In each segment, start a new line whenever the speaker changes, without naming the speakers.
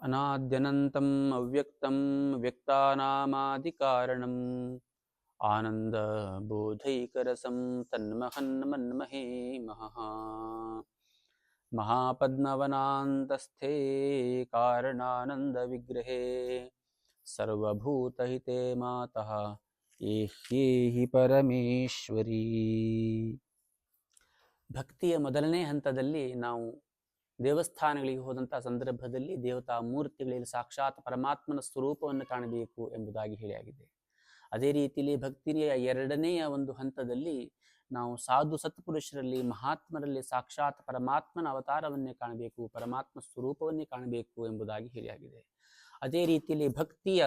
अनाद्यनन्तम् अव्यक्तं व्यक्तानामादिकारणम् आनन्दबोधैकरसं तन्महन्मन्महे महः महापद्मवनान्तस्थे कारणानन्दविग्रहे सर्वभूतहिते मातः ಏಹ್ಯೇಹಿ ಪರಮೇಶ್ವರಿ ಭಕ್ತಿಯ ಮೊದಲನೇ ಹಂತದಲ್ಲಿ ನಾವು ದೇವಸ್ಥಾನಗಳಿಗೆ ಹೋದಂತಹ ಸಂದರ್ಭದಲ್ಲಿ ದೇವತಾ ಮೂರ್ತಿಗಳಲ್ಲಿ ಸಾಕ್ಷಾತ್ ಪರಮಾತ್ಮನ ಸ್ವರೂಪವನ್ನು ಕಾಣಬೇಕು ಎಂಬುದಾಗಿ ಹೇಳಿಯಾಗಿದೆ. ಅದೇ ರೀತಿಯಲ್ಲಿ ಭಕ್ತಿಯ ಎರಡನೆಯ ಒಂದು ಹಂತದಲ್ಲಿ ನಾವು ಸಾಧು ಸತ್ಪುರುಷರಲ್ಲಿ, ಮಹಾತ್ಮರಲ್ಲಿ ಸಾಕ್ಷಾತ್ ಪರಮಾತ್ಮನ ಅವತಾರವನ್ನೇ ಕಾಣಬೇಕು, ಪರಮಾತ್ಮ ಸ್ವರೂಪವನ್ನೇ ಕಾಣಬೇಕು ಎಂಬುದಾಗಿ ಹೇಳಿಯಾಗಿದೆ. ಅದೇ ರೀತಿಯಲ್ಲಿ ಭಕ್ತಿಯ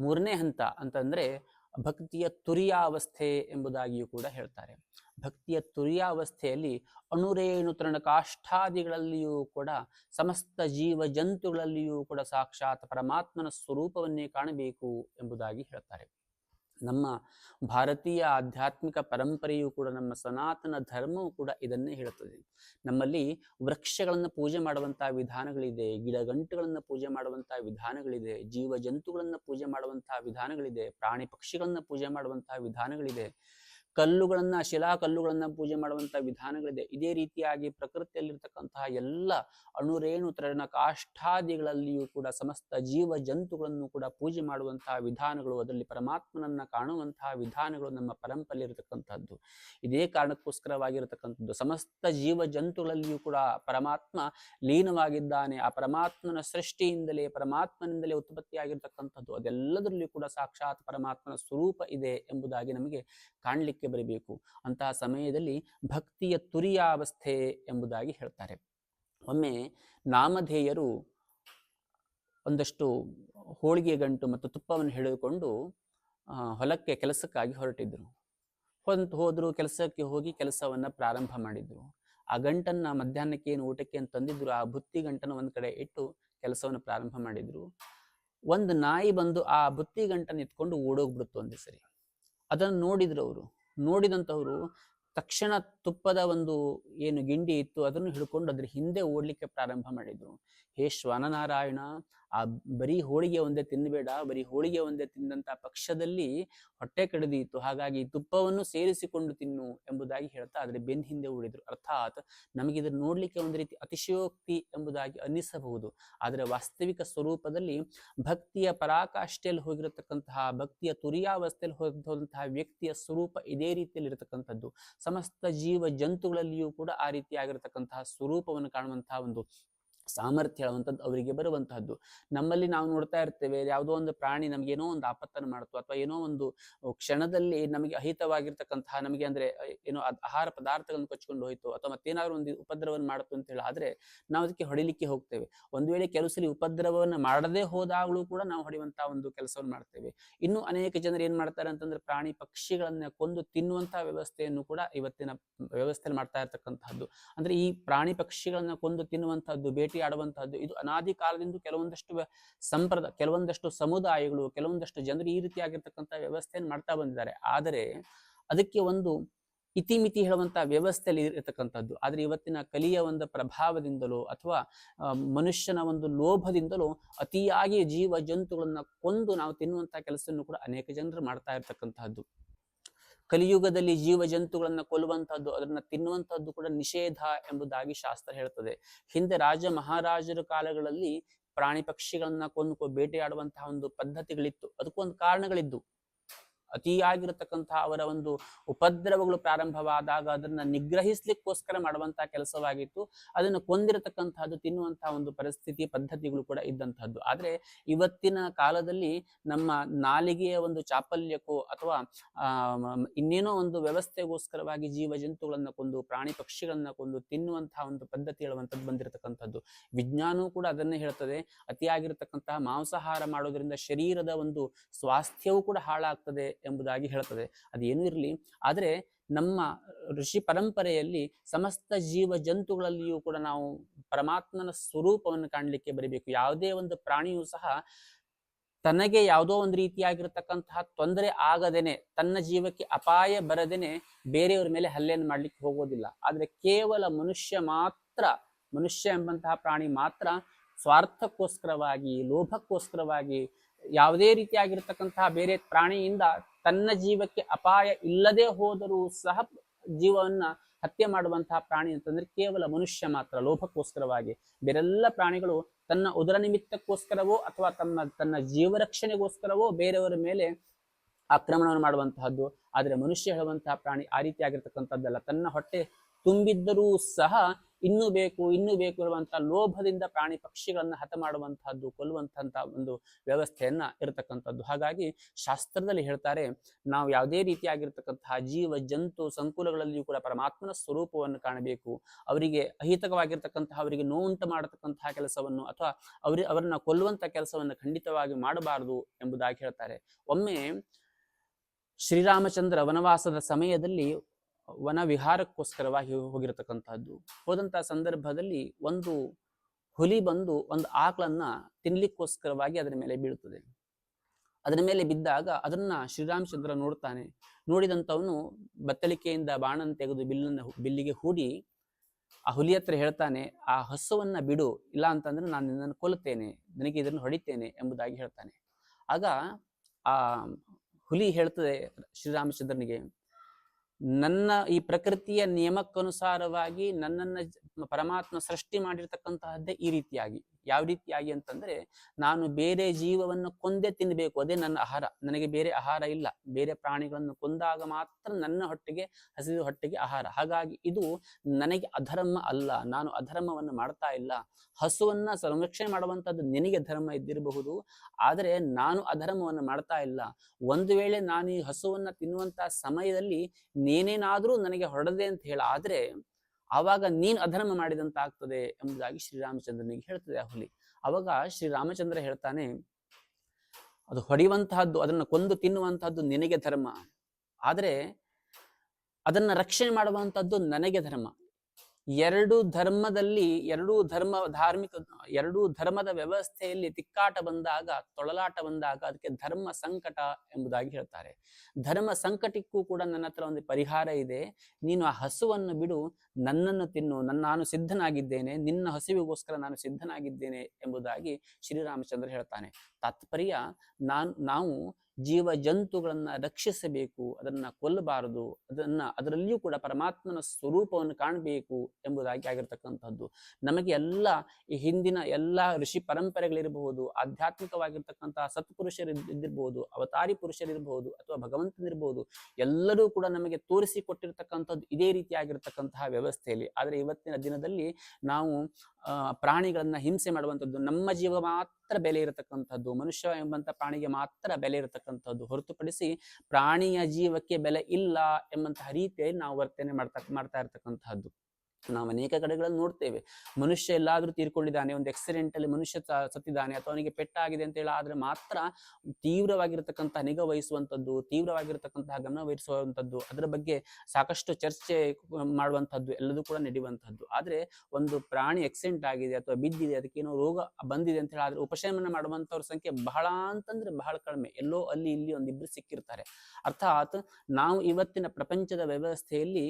ಮೂರನೇ ಹಂತ ಅಂತಂದ್ರೆ ಭಕ್ತಿಯ ತುರಿಯಾವಸ್ಥೆ ಎಂಬುದಾಗಿಯೂ ಕೂಡ ಹೇಳ್ತಾರೆ. ಭಕ್ತಿಯ ತುರಿಯಾವಸ್ಥೆಯಲ್ಲಿ ಅಣುರೇಣು ತೃಣಕಾಷ್ಠಾದಿಗಳಲ್ಲಿಯೂ ಕೂಡ, ಸಮಸ್ತ ಜೀವ ಜಂತುಗಳಲ್ಲಿಯೂ ಕೂಡ ಸಾಕ್ಷಾತ್ ಪರಮಾತ್ಮನ ಸ್ವರೂಪವನ್ನೇ ಕಾಣಬೇಕು ಎಂಬುದಾಗಿ ಹೇಳ್ತಾರೆ. ನಮ್ಮ ಭಾರತೀಯ ಆಧ್ಯಾತ್ಮಿಕ ಪರಂಪರೆಯೂ ಕೂಡ, ನಮ್ಮ ಸನಾತನ ಧರ್ಮವೂ ಕೂಡ ಇದನ್ನೇ ಹೇಳುತ್ತದೆ. ನಮ್ಮಲ್ಲಿ ವೃಕ್ಷಗಳನ್ನು ಪೂಜೆ ಮಾಡುವಂತಹ ವಿಧಾನಗಳಿದೆ, ಗಿಡಗಂಟುಗಳನ್ನು ಪೂಜೆ ಮಾಡುವಂತಹ ವಿಧಾನಗಳಿದೆ ಜೀವ ಜಂತುಗಳನ್ನು ಪೂಜೆ ಮಾಡುವಂತಹ ವಿಧಾನಗಳಿದೆ, ಪ್ರಾಣಿ ಪಕ್ಷಿಗಳನ್ನು ಪೂಜೆ ಮಾಡುವಂತಹ ವಿಧಾನಗಳಿದೆ. ಕಲ್ಲುಗಳನ್ನ ಶಿಲಾ ಕಲ್ಲುಗಳನ್ನ ಪೂಜೆ ಮಾಡುವಂತಹ ವಿಧಾನಗಳಿದೆ. ಇದೇ ರೀತಿಯಾಗಿ ಪ್ರಕೃತಿಯಲ್ಲಿರ್ತಕ್ಕಂತಹ ಎಲ್ಲ ಅಣುರೇಣು ತರಣ ಕಾಷ್ಠಾದಿಗಳಲ್ಲಿಯೂ ಕೂಡ ಸಮಸ್ತ ಜೀವ ಜಂತುಗಳನ್ನು ಕೂಡ ಪೂಜೆ ಮಾಡುವಂತಹ ವಿಧಾನಗಳು ಅದರಲ್ಲಿ ಪರಮಾತ್ಮನನ್ನ ಕಾಣುವಂತಹ ವಿಧಾನಗಳು ನಮ್ಮ ಪರಂಪರೆಯಲ್ಲಿರತಕ್ಕಂಥದ್ದು. ಇದೇ ಕಾರಣಕ್ಕೋಸ್ಕರವಾಗಿರತಕ್ಕಂಥದ್ದು. ಸಮಸ್ತ ಜೀವ ಜಂತುಗಳಲ್ಲಿಯೂ ಕೂಡ ಪರಮಾತ್ಮ ಲೀನವಾಗಿದ್ದಾನೆ. ಆ ಪರಮಾತ್ಮನ ಸೃಷ್ಟಿಯಿಂದಲೇ, ಪರಮಾತ್ಮನಿಂದಲೇ ಉತ್ಪತ್ತಿಯಾಗಿರ್ತಕ್ಕಂಥದ್ದು ಅದೆಲ್ಲದರಲ್ಲಿಯೂ ಕೂಡ ಸಾಕ್ಷಾತ್ ಪರಮಾತ್ಮನ ಸ್ವರೂಪ ಇದೆ ಎಂಬುದಾಗಿ ನಮಗೆ ಕಾಣಲಿಕ್ಕೆ ಬರಬೇಕು. ಅಂತಹ ಸಮಯದಲ್ಲಿ ಭಕ್ತಿಯ ತುರಿಯಾವಸ್ಥೆ ಎಂಬುದಾಗಿ ಹೇಳ್ತಾರೆ. ಒಮ್ಮೆ ನಾಮಧೇಯರು ಒಂದಷ್ಟು ಹೋಳಿಗೆ ಗಂಟು ಮತ್ತು ತುಪ್ಪವನ್ನು ಹಿಡಿದುಕೊಂಡು ಹೊಲಕ್ಕೆ ಕೆಲಸಕ್ಕಾಗಿ ಹೊರಟಿದ್ದರು ಹೊಂದ್, ಹೋದ್ರು, ಕೆಲಸಕ್ಕೆ ಹೋಗಿ ಕೆಲಸವನ್ನ ಪ್ರಾರಂಭ ಮಾಡಿದ್ರು. ಆ ಗಂಟನ್ನ ಮಧ್ಯಾಹ್ನಕ್ಕೆ ಏನು ಊಟಕ್ಕೆ ಅಂತ ತಂದಿದ್ರು, ಆ ಬುತ್ತಿ ಗಂಟನ್ನು ಒಂದು ಕಡೆ ಇಟ್ಟು ಕೆಲಸವನ್ನು ಪ್ರಾರಂಭ ಮಾಡಿದ್ರು. ಒಂದು ನಾಯಿ ಬಂದು ಆ ಬುತ್ತಿ ಗಂಟನ್ನು ಇಟ್ಕೊಂಡು ಓಡೋಗ್ಬಿಡ್ತು ಒಂದೇ ಸರಿ. ಅದನ್ನು ನೋಡಿದ್ರು ಅವರು. ನೋಡಿದಂಥವ್ರು ತಕ್ಷಣ ತುಪ್ಪದ ಒಂದು ಏನು ಗಿಂಡಿ ಇತ್ತು ಅದನ್ನು ಹಿಡ್ಕೊಂಡು ಅದ್ರ ಹಿಂದೆ ಓಡ್ಲಿಕ್ಕೆ ಪ್ರಾರಂಭ ಮಾಡಿದ್ರು. ಹೇ ಶ್ವಾನನಾರಾಯಣ ಆ ಬರೀ ಹೋಳಿಗೆ ಒಂದೇ ತಿನ್ನಬೇಡ ಬರೀ ಹೋಳಿಗೆ ಒಂದೇ ತಿಂದಂತ ಪಕ್ಷದಲ್ಲಿ ಹೊಟ್ಟೆ ಕಡಿದಿತ್ತು. ಹಾಗಾಗಿ ತುಪ್ಪವನ್ನು ಸೇರಿಸಿಕೊಂಡು ತಿನ್ನು ಎಂಬುದಾಗಿ ಹೇಳ್ತಾ ಆದರೆ ಬೆನ್ ಹಿಂದೆ ಉಳಿದ್ರು ಅರ್ಥಾತ್ ನಮಗೆ ಇದನ್ನು ನೋಡ್ಲಿಕ್ಕೆ ಒಂದು ರೀತಿ ಅತಿಶಯೋಕ್ತಿ ಎಂಬುದಾಗಿ ಅನ್ನಿಸಬಹುದು. ಆದರೆ ವಾಸ್ತವಿಕ ಸ್ವರೂಪದಲ್ಲಿ ಭಕ್ತಿಯ ಪರಾಕಾಷ್ಠೆಯಲ್ಲಿ ಹೋಗಿರತಕ್ಕಂತಹ, ಭಕ್ತಿಯ ತುರಿಯಾವಸ್ಥೆಯಲ್ಲಿ ಹೋಗಿರುವಂತಹ ವ್ಯಕ್ತಿಯ ಸ್ವರೂಪ ಇದೇ ರೀತಿಯಲ್ಲಿ ಇರತಕ್ಕಂಥದ್ದು. ಸಮಸ್ತ ಜೀವ ಜಂತುಗಳಲ್ಲಿಯೂ ಕೂಡ ಆ ರೀತಿಯಾಗಿರತಕ್ಕಂತಹ ಸ್ವರೂಪವನ್ನು ಕಾಣುವಂತಹ ಒಂದು ಸಾಮರ್ಥ್ಯ ಹೇಳುವಂಥದ್ದು ಅವರಿಗೆ ಬರುವಂತಹದ್ದು. ನಮ್ಮಲ್ಲಿ ನಾವು ನೋಡ್ತಾ ಇರ್ತೇವೆ, ಯಾವುದೋ ಒಂದು ಪ್ರಾಣಿ ನಮ್ಗೆ ಏನೋ ಒಂದು ಆಪತ್ತನ್ನು ಮಾಡ್ತು ಅಥವಾ ಏನೋ ಒಂದು ಕ್ಷಣದಲ್ಲಿ ನಮಗೆ ಅಹಿತವಾಗಿರ್ತಕ್ಕಂತಹ ನಮಗೆ ಅಂದ್ರೆ ಏನೋ ಆಹಾರ ಪದಾರ್ಥಗಳನ್ನು ಕಚ್ಕೊಂಡು ಹೋಯ್ತು ಅಥವಾ ಮತ್ತೇನಾದ್ರು ಒಂದು ಉಪದ್ರವವನ್ನು ಮಾಡ್ತು ಅಂತ ಹೇಳಿ ಆದ್ರೆ ನಾವು ಅದಕ್ಕೆ ಹೊಡಿಲಿಕ್ಕೆ ಹೋಗ್ತೇವೆ. ಒಂದು ವೇಳೆ ಕೆಲವು ಸಲ ಉಪದ್ರವವನ್ನು ಮಾಡದೇ ಹೋದಾಗಲೂ ಕೂಡ ನಾವು ಹೊಡೆಯುವಂತಹ ಒಂದು ಕೆಲಸವನ್ನು ಮಾಡ್ತೇವೆ. ಇನ್ನು ಅನೇಕ ಜನರು ಏನ್ ಮಾಡ್ತಾರೆ ಅಂತಂದ್ರೆ ಪ್ರಾಣಿ ಪಕ್ಷಿಗಳನ್ನ ಕೊಂದು ತಿನ್ನುವಂತಹ ವ್ಯವಸ್ಥೆಯನ್ನು ಕೂಡ ಇವತ್ತಿನ ವ್ಯವಸ್ಥೆಯಲ್ಲಿ ಮಾಡ್ತಾ ಇರ್ತಕ್ಕಂತಹದ್ದು. ಅಂದ್ರೆ ಈ ಪ್ರಾಣಿ ಪಕ್ಷಿಗಳನ್ನ ಕೊಂದು ತಿನ್ನುವಂತಹದ್ದು ಬೇಟೆ ಆಡುವಂತಹದ್ದು. ಇದು ಅನಾದಿ ಕಾಲದಿಂದ ಕೆಲವೊಂದಷ್ಟು ಸಂಪ್ರದ ಕೆಲವೊಂದಷ್ಟು ಸಮುದಾಯಗಳು, ಕೆಲವೊಂದಷ್ಟು ಜನರು ಈ ರೀತಿಯಾಗಿರ್ತಕ್ಕಂಥ ವ್ಯವಸ್ಥೆಯನ್ನು ಮಾಡ್ತಾ ಬಂದಿದ್ದಾರೆ. ಆದರೆ ಅದಕ್ಕೆ ಒಂದು ಇತಿಮಿತಿ ಹೇಳುವಂತಹ ವ್ಯವಸ್ಥೆಯಲ್ಲಿ ಇರತಕ್ಕಂಥದ್ದು. ಆದ್ರೆ ಇವತ್ತಿನ ಕಲಿಯ ಒಂದು ಪ್ರಭಾವದಿಂದಲೋ ಅಥವಾ ಮನುಷ್ಯನ ಒಂದು ಲೋಭದಿಂದಲೋ ಅತಿಯಾಗಿ ಜೀವ ಜಂತುಗಳನ್ನ ಕೊಂದು ನಾವು ತಿನ್ನುವಂತಹ ಕೆಲಸವನ್ನು ಕೂಡ ಅನೇಕ ಜನರು ಮಾಡ್ತಾ ಇರ್ತಕ್ಕಂತಹದ್ದು ಕಲಿಯುಗದಲ್ಲಿ ಜೀವ ಜಂತುಗಳನ್ನ ಕೊಲ್ಲುವಂತಹದ್ದು, ಅದನ್ನ ತಿನ್ನುವಂತಹದ್ದು ಕೂಡ ನಿಷೇಧ ಎಂಬುದಾಗಿ ಶಾಸ್ತ್ರ ಹೇಳ್ತದೆ. ಹಿಂದೆ ರಾಜ ಮಹಾರಾಜರ ಕಾಲಗಳಲ್ಲಿ ಪ್ರಾಣಿ ಪಕ್ಷಿಗಳನ್ನ ಕೊಂದು ಬೇಟೆಯಾಡುವಂತಹ ಒಂದು ಪದ್ಧತಿಗಳಿತ್ತು. ಅದಕ್ಕೊಂದು ಕಾರಣಗಳಿದ್ದು. ಅತಿಯಾಗಿರತಕ್ಕಂತಹ ಅವರ ಒಂದು ಉಪದ್ರವಗಳು ಪ್ರಾರಂಭವಾದಾಗ ಅದನ್ನ ನಿಗ್ರಹಿಸ್ಲಿಕ್ಕೋಸ್ಕರ ಮಾಡುವಂತಹ ಕೆಲಸವಾಗಿತ್ತು. ಅದನ್ನು ಕೊಂದಿರತಕ್ಕಂತಹದ್ದು ತಿನ್ನುವಂತಹ ಒಂದು ಪರಿಸ್ಥಿತಿ, ಪದ್ಧತಿಗಳು ಕೂಡ ಇದ್ದಂತಹದ್ದು. ಆದ್ರೆ ಇವತ್ತಿನ ಕಾಲದಲ್ಲಿ ನಮ್ಮ ನಾಲಿಗೆಯ ಒಂದು ಚಾಪಲ್ಯಕ್ಕೋ ಅಥವಾ ಇನ್ನೇನೋ ಒಂದು ವ್ಯವಸ್ಥೆಗೋಸ್ಕರವಾಗಿ ಜೀವ ಜಂತುಗಳನ್ನ ಕೊಂದು, ಪ್ರಾಣಿ ಪಕ್ಷಿಗಳನ್ನ ಕೊಂದು ತಿನ್ನುವಂತಹ ಒಂದು ಪದ್ಧತಿ ಹೇಳುವಂಥದ್ದು ಬಂದಿರತಕ್ಕಂಥದ್ದು ವಿಜ್ಞಾನವೂ ಕೂಡ ಅದನ್ನೇ ಹೇಳ್ತದೆ. ಅತಿಯಾಗಿರತಕ್ಕಂತಹ ಮಾಂಸಾಹಾರ ಮಾಡೋದ್ರಿಂದ ಶರೀರದ ಒಂದು ಸ್ವಾಸ್ಥ್ಯವೂ ಕೂಡ ಹಾಳಾಗ್ತದೆ ಎಂಬುದಾಗಿ ಹೇಳ್ತದೆ ಅದೇನೂ ಇರಲಿ. ಆದರೆ ನಮ್ಮ ಋಷಿ ಪರಂಪರೆಯಲ್ಲಿ ಸಮಸ್ತ ಜೀವ ಜಂತುಗಳಲ್ಲಿಯೂ ಕೂಡ ನಾವು ಪರಮಾತ್ಮನ ಸ್ವರೂಪವನ್ನು ಕಾಣಲಿಕ್ಕೆ ಬರಬೇಕು. ಯಾವುದೇ ಒಂದು ಪ್ರಾಣಿಯೂ ಸಹ ತನಗೆ ಯಾವುದೋ ಒಂದು ರೀತಿಯಾಗಿರತಕ್ಕಂತಹ ತೊಂದರೆ ಆಗದೇನೆ, ತನ್ನ ಜೀವಕ್ಕೆ ಅಪಾಯ ಬರದೇನೆ ಬೇರೆಯವರ ಮೇಲೆ ಹಲ್ಲೆಯನ್ನು ಮಾಡ್ಲಿಕ್ಕೆ ಹೋಗೋದಿಲ್ಲ. ಆದರೆ ಕೇವಲ ಮನುಷ್ಯ ಮಾತ್ರ, ಮನುಷ್ಯ ಎಂಬಂತಹ ಪ್ರಾಣಿ ಮಾತ್ರ ಸ್ವಾರ್ಥಕ್ಕೋಸ್ಕರವಾಗಿ, ಲೋಭಕ್ಕೋಸ್ಕರವಾಗಿ ಯಾವುದೇ ರೀತಿಯಾಗಿರ್ತಕ್ಕಂತಹ ಬೇರೆ ಪ್ರಾಣಿಯಿಂದ ತನ್ನ ಜೀವಕ್ಕೆ ಅಪಾಯ ಇಲ್ಲದೆ ಹೋದರೂ ಸಹ ಜೀವವನ್ನ ಹತ್ಯೆ ಮಾಡುವಂತಹ ಪ್ರಾಣಿ ಅಂತಂದ್ರೆ ಕೇವಲ ಮನುಷ್ಯ ಮಾತ್ರ ಲೋಭಕ್ಕೋಸ್ಕರವಾಗಿ ಬೇರೆಲ್ಲ ಪ್ರಾಣಿಗಳು ತನ್ನ ಉದರ ನಿಮಿತ್ತಕ್ಕೋಸ್ಕರವೋ ಅಥವಾ ತಮ್ಮ, ತನ್ನ ಜೀವರಕ್ಷಣೆಗೋಸ್ಕರವೋ ಬೇರೆಯವರ ಮೇಲೆ ಆಕ್ರಮಣವನ್ನು ಮಾಡುವಂತಹದ್ದು. ಆದರೆ ಮನುಷ್ಯ ಹೇಳುವಂತಹ ಪ್ರಾಣಿ ಆ ರೀತಿಯಾಗಿರ್ತಕ್ಕಂಥದ್ದಲ್ಲ. ತನ್ನ ಹೊಟ್ಟೆ ತುಂಬಿದ್ದರೂ ಸಹ ಇನ್ನೂ ಬೇಕು ಇನ್ನೂ ಬೇಕು ಇರುವಂತಹ ಲೋಭದಿಂದ ಪ್ರಾಣಿ ಪಕ್ಷಿಗಳನ್ನ ಹತ ಮಾಡುವಂತಹದ್ದು ಕೊಲ್ಲುವಂತಹ ಒಂದು ವ್ಯವಸ್ಥೆಯನ್ನ ಇರತಕ್ಕಂಥದ್ದು. ಹಾಗಾಗಿ ಶಾಸ್ತ್ರದಲ್ಲಿ ಹೇಳ್ತಾರೆ, ನಾವು ಯಾವುದೇ ರೀತಿಯಾಗಿರ್ತಕ್ಕಂತಹ ಜೀವ, ಜಂತು, ಸಂಕುಲಗಳಲ್ಲಿಯೂ ಕೂಡ ಪರಮಾತ್ಮನ ಸ್ವರೂಪವನ್ನು ಕಾಣಬೇಕು. ಅವರಿಗೆ ಅಹಿತಕವಾಗಿರ್ತಕ್ಕಂತಹ, ಅವರಿಗೆ ನೋವುಂಟು ಮಾಡತಕ್ಕಂತಹ ಕೆಲಸವನ್ನು ಅಥವಾ ಅವ್ರ, ಅವರನ್ನ ಕೊಲ್ಲುವಂತಹ ಕೆಲಸವನ್ನು ಖಂಡಿತವಾಗಿ ಮಾಡಬಾರದು ಎಂಬುದಾಗಿ ಹೇಳ್ತಾರೆ. ಒಮ್ಮೆ ಶ್ರೀರಾಮಚಂದ್ರ ವನವಾಸದ ಸಮಯದಲ್ಲಿ ವನ ವಿಹಾರಕ್ಕೋಸ್ಕರವಾಗಿ ಹೋಗಿರತಕ್ಕಂತಹದ್ದು. ಹೋದಂತಹ ಸಂದರ್ಭದಲ್ಲಿ ಒಂದು ಹುಲಿ ಬಂದು ಒಂದು ಆಕಳನ್ನ ತಿನ್ಲಿಕ್ಕೋಸ್ಕರವಾಗಿ ಅದರ ಮೇಲೆ ಬೀಳುತ್ತದೆ. ಅದರ ಮೇಲೆ ಬಿದ್ದಾಗ ಅದನ್ನ ಶ್ರೀರಾಮಚಂದ್ರ ನೋಡ್ತಾನೆ. ನೋಡಿದಂಥವನು ಬತ್ತಳಿಕೆಯಿಂದ ಬಾಣನ ತೆಗೆದು ಬಿಲ್ಲನ್ನ ಬಿಲ್ಲಿಗೆ ಹೂಡಿ ಆ ಹುಲಿ ಹತ್ರ ಹೇಳ್ತಾನೆ, ಆ ಹಸುವನ್ನ ಬಿಡು, ಇಲ್ಲ ಅಂತಂದ್ರೆ ನಾನು ನಿನ್ನನ್ನು ಕೊಲ್ಲುತ್ತೇನೆ, ನನಗೆ ಇದನ್ನು ಹೊಡಿತೇನೆ ಎಂಬುದಾಗಿ ಹೇಳ್ತಾನೆ. ಆಗ ಆ ಹುಲಿ ಹೇಳ್ತದೆ ಶ್ರೀರಾಮಚಂದ್ರನಿಗೆ ನನ್ನ ಈ ಪ್ರಕೃತಿಯ ನಿಯಮಕ್ಕನುಸಾರವಾಗಿ ನನ್ನನ್ನ ಪರಮಾತ್ಮ ಸೃಷ್ಟಿ ಮಾಡಿರ್ತಕ್ಕಂತಹದ್ದೇ ಈ ರೀತಿಯಾಗಿ. ಯಾವ ರೀತಿಯಾಗಿ ಅಂತಂದ್ರೆ ನಾನು ಬೇರೆ ಜೀವವನ್ನು ಕೊಂದೇ ತಿನ್ನಬೇಕು ಅದೇ ನನ್ನ ಆಹಾರ. ನನಗೆ ಬೇರೆ ಆಹಾರ ಇಲ್ಲ. ಬೇರೆ ಪ್ರಾಣಿಗಳನ್ನು ಕೊಂದಾಗ ಮಾತ್ರ ನನ್ನ ಹೊಟ್ಟೆಗೆ, ಹಸಿದ ಹೊಟ್ಟೆಗೆ ಆಹಾರ. ಹಾಗಾಗಿ ಇದು ನನಗೆ ಅಧರ್ಮ ಅಲ್ಲ. ನಾನು ಅಧರ್ಮವನ್ನು ಮಾಡ್ತಾ ಇಲ್ಲ. ಹಸುವನ್ನ ಸಂರಕ್ಷಣೆ ಮಾಡುವಂತದ್ದು ನಿನಗೆ ಧರ್ಮ ಇದ್ದಿರಬಹುದು. ಆದರೆ ನಾನು ಅಧರ್ಮವನ್ನು ಮಾಡ್ತಾ ಇಲ್ಲ. ಒಂದು ವೇಳೆ ನಾನು ಈ ಹಸುವನ್ನ ತಿನ್ನುವಂತ ಸಮಯದಲ್ಲಿ, ನೀನೇನಾದ್ರೂ ನನಗೆ ಹೊಡೆದೆ ಅಂತ ಹೇಳ. ಆದ್ರೆ ಆವಾಗ ನೀನು ಅಧರ್ಮ ಮಾಡಿದಂತ ಆಗ್ತದೆ ಎಂಬುದಾಗಿ ಶ್ರೀರಾಮಚಂದ್ರನಿಗೆ ಹೇಳ್ತದೆ ಆ ಹುಲಿ ಅವಾಗ ಶ್ರೀರಾಮಚಂದ್ರ ಹೇಳ್ತಾನೆ, ಅದು ಹೊಡೆಯುವಂತಹದ್ದು, ಅದನ್ನು ಕೊಂದು ತಿನ್ನುವಂತಹದ್ದು ನಿನಗೆ ಧರ್ಮ. ಆದರೆ ಅದನ್ನ ರಕ್ಷಣೆ ಮಾಡುವಂತಹದ್ದು ನನಗೆ ಧರ್ಮ. ಎರಡು ಧರ್ಮದಲ್ಲಿ ಎರಡೂ ಧರ್ಮ ಧಾರ್ಮಿಕ, ಎರಡೂ ಧರ್ಮದ ವ್ಯವಸ್ಥೆಯಲ್ಲಿ ತಿಕ್ಕಾಟ ಬಂದಾಗ, ತೊಳಲಾಟ ಬಂದಾಗ ಅದಕ್ಕೆ ಧರ್ಮ ಸಂಕಟ ಎಂಬುದಾಗಿ ಹೇಳ್ತಾರೆ. ಧರ್ಮ ಸಂಕಟಕ್ಕೂ ಕೂಡ ನನ್ನ ಹತ್ರ ಒಂದು ಪರಿಹಾರ ಇದೆ. ನೀನು ಆ ಹಸುವನ್ನು ಬಿಡು, ನನ್ನನ್ನು ತಿನ್ನು, ನನ್ನ ನಾನು ಸಿದ್ಧನಾಗಿದ್ದೇನೆ, ನಿನ್ನ ಹಸಿವಿಗೋಸ್ಕರ ನಾನು ಸಿದ್ಧನಾಗಿದ್ದೇನೆ ಎಂಬುದಾಗಿ ಶ್ರೀರಾಮಚಂದ್ರ ಹೇಳ್ತಾನೆ. ತಾತ್ಪರ್ಯ ನಾನ್, ನಾವು ಜೀವ ಜಂತುಗಳನ್ನ ರಕ್ಷಿಸಬೇಕು, ಅದನ್ನ ಕೊಲ್ಲಬಾರದು, ಅದನ್ನ ಅದರಲ್ಲಿಯೂ ಕೂಡ ಪರಮಾತ್ಮನ ಸ್ವರೂಪವನ್ನು ಕಾಣಬೇಕು ಎಂಬುದಾಗಿ ಆಗಿರ್ತಕ್ಕಂಥದ್ದು ನಮಗೆ ಎಲ್ಲ ಈ ಹಿಂದಿನ ಎಲ್ಲ ಋಷಿ ಪರಂಪರೆಗಳಿರಬಹುದು, ಆಧ್ಯಾತ್ಮಿಕವಾಗಿರ್ತಕ್ಕಂತಹ ಸತ್ಪುರುಷರು ಇದ್ದಿರಬಹುದು ಅವತಾರಿ ಪುರುಷರಿರಬಹುದು ಅಥವಾ ಭಗವಂತನಿರ್ಬಹುದು, ಎಲ್ಲರೂ ಕೂಡ ನಮಗೆ ತೋರಿಸಿಕೊಟ್ಟಿರ್ತಕ್ಕಂಥದ್ದು ಇದೇ ರೀತಿಯಾಗಿರ್ತಕ್ಕಂತಹ ವ್ಯವಸ್ಥೆಯಲ್ಲಿ. ಆದರೆ ಇವತ್ತಿನ ದಿನದಲ್ಲಿ ನಾವು ಪ್ರಾಣಿಗಳನ್ನ ಹಿಂಸೆ ಮಾಡುವಂಥದ್ದು, ನಮ್ಮ ಜೀವ ಮಾತ್ರ ಬೆಲೆ ಇರತಕ್ಕಂಥದ್ದು, ಮನುಷ್ಯ ಎಂಬಂತ ಪ್ರಾಣಿಗೆ ಮಾತ್ರ ಬೆಲೆ ಇರತಕ್ಕಂಥದ್ದು ಹೊರತುಪಡಿಸಿ ಪ್ರಾಣಿಯ ಜೀವಕ್ಕೆ ಬೆಲೆ ಇಲ್ಲ ಎಂಬಂತಹ ರೀತಿಯಲ್ಲಿ ನಾವು ವರ್ತನೆ ಮಾಡ್ತಾ ಮಾಡ್ತಾ ಇರತಕ್ಕಂತಹದ್ದು. ನಾವು ಅನೇಕ ಕಡೆಗಳಲ್ಲಿ ನೋಡ್ತೇವೆ. ಮನುಷ್ಯ ಎಲ್ಲಾದರೂ ತೀರ್ಕೊಂಡಿದ್ದಾನೆ, ಒಂದು ಆಕ್ಸಿಡೆಂಟ್ ಅಲ್ಲಿ ಮನುಷ್ಯ ಸತ್ತಿದ್ದಾನೆ ಅಥವಾ ಅವನಿಗೆ ಪೆಟ್ಟಾಗಿದೆ ಅಂತ ಹೇಳಿ, ಆದ್ರೆ ಮಾತ್ರ ತೀವ್ರವಾಗಿರತಕ್ಕಂತಹ ನಿಗಾ ವಹಿಸುವಂಥದ್ದು, ತೀವ್ರವಾಗಿರತಕ್ಕಂತಹ ಗಮನ ವಹಿಸುವಂಥದ್ದು, ಅದರ ಬಗ್ಗೆ ಸಾಕಷ್ಟು ಚರ್ಚೆ ಮಾಡುವಂಥದ್ದು, ಎಲ್ಲದೂ ಕೂಡ ನಡೆಯುವಂಥದ್ದು ಆದ್ರೆ ಒಂದು ಪ್ರಾಣಿ ಆಕ್ಸಿಡೆಂಟ್ ಆಗಿದೆ ಅಥವಾ ಬಿದ್ದಿದೆ ಅದಕ್ಕೇನೋ ರೋಗ ಬಂದಿದೆ ಅಂತ ಹೇಳಿ ಆದ್ರೆ ಉಪಶಮನ ಮಾಡುವಂತವ್ರ ಸಂಖ್ಯೆ ಬಹಳ ಅಂತಂದ್ರೆ ಬಹಳ ಕಡಿಮೆ. ಎಲ್ಲೋ ಅಲ್ಲಿ ಇಲ್ಲಿ ಒಂದಿಬ್ರು ಸಿಕ್ಕಿರ್ತಾರೆ. ಅರ್ಥಾತ್ ನಾವು ಇವತ್ತಿನ ಪ್ರಪಂಚದ ವ್ಯವಸ್ಥೆಯಲ್ಲಿ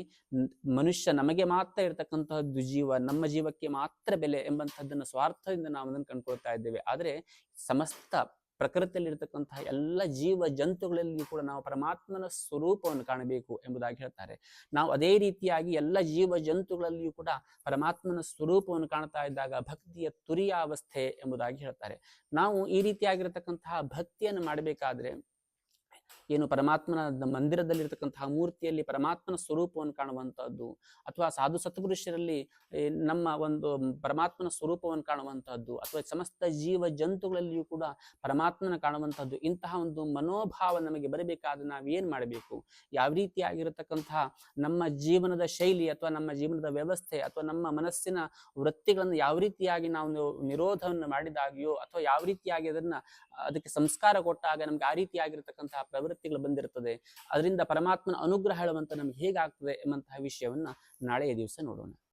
ಮನುಷ್ಯ ನಮಗೆ ಮಾತ್ರ ಇರತಕ್ಕಂತಹದ್ದು ಜೀವ, ನಮ್ಮ ಜೀವಕ್ಕೆ ಮಾತ್ರ ಬೆಲೆ ಎಂಬಂತಹದ್ದನ್ನ ಸ್ವಾರ್ಥದಿಂದ ನಾವು ಅದನ್ನು ಕಂಡುಕೊಳ್ತಾ ಇದ್ದೇವೆ. ಆದರೆ ಸಮಸ್ತ ಪ್ರಕೃತಿಯಲ್ಲಿ ಇರತಕ್ಕಂತಹ ಎಲ್ಲ ಜೀವ ಜಂತುಗಳಲ್ಲಿ ಕೂಡ ನಾವು ಪರಮಾತ್ಮನ ಸ್ವರೂಪವನ್ನು ಕಾಣಬೇಕು ಎಂಬುದಾಗಿ ಹೇಳ್ತಾರೆ. ನಾವು ಅದೇ ರೀತಿಯಾಗಿ ಎಲ್ಲ ಜೀವ ಜಂತುಗಳಲ್ಲಿಯೂ ಕೂಡ ಪರಮಾತ್ಮನ ಸ್ವರೂಪವನ್ನು ಕಾಣ್ತಾ ಇದ್ದಾಗ ಭಕ್ತಿಯ ತುರಿಯಾವಸ್ಥೆ ಎಂಬುದಾಗಿ ಹೇಳ್ತಾರೆ. ನಾವು ಈ ರೀತಿಯಾಗಿರತಕ್ಕಂತಹ ಭಕ್ತಿಯನ್ನು ಮಾಡಬೇಕಾದ್ರೆ ಏನು ಪರಮಾತ್ಮನ ಮಂದಿರದಲ್ಲಿರ್ತಕ್ಕಂತಹ ಮೂರ್ತಿಯಲ್ಲಿ ಪರಮಾತ್ಮನ ಸ್ವರೂಪವನ್ನು ಕಾಣುವಂತಹದ್ದು, ಅಥವಾ ಸಾಧು ಸತ್ಪುರುಷರಲ್ಲಿ ನಮ್ಮ ಒಂದು ಪರಮಾತ್ಮನ ಸ್ವರೂಪವನ್ನು ಕಾಣುವಂತಹದ್ದು, ಅಥವಾ ಸಮಸ್ತ ಜೀವ ಜಂತುಗಳಲ್ಲಿಯೂ ಕೂಡ ಪರಮಾತ್ಮನ ಕಾಣುವಂತಹದ್ದು, ಇಂತಹ ಒಂದು ಮನೋಭಾವ ನಮಗೆ ಬರಬೇಕಾದ ನಾವು ಏನ್ ಮಾಡಬೇಕು? ಯಾವ ರೀತಿಯಾಗಿರತಕ್ಕಂತಹ ನಮ್ಮ ಜೀವನದ ಶೈಲಿ ಅಥವಾ ನಮ್ಮ ಜೀವನದ ವ್ಯವಸ್ಥೆ ಅಥವಾ ನಮ್ಮ ಮನಸ್ಸಿನ ವೃತ್ತಿಗಳನ್ನು ಯಾವ ರೀತಿಯಾಗಿ ನಾವು ನಿರೋಧವನ್ನು ಮಾಡಿದಾಗಿಯೋ, ಅಥವಾ ಯಾವ ರೀತಿಯಾಗಿ ಅದನ್ನ ಅದಕ್ಕೆ ಸಂಸ್ಕಾರ ಕೊಟ್ಟಾಗ ನಮ್ಗೆ ಆ ರೀತಿಯಾಗಿರ್ತಕ್ಕಂತಹ ಪ್ರವೃತ್ತಿಗಳು ಬಂದಿರ್ತದೆ ಅದರಿಂದ ಪರಮಾತ್ಮನ ಅನುಗ್ರಹ ಹೇಳುವಂತ ನಮ್ಗೆ ಹೇಗಾಗ್ತದೆ ಎಂಬಂತಹ ವಿಷಯವನ್ನ ನಾಳೆಯ ದಿವಸ ನೋಡೋಣ.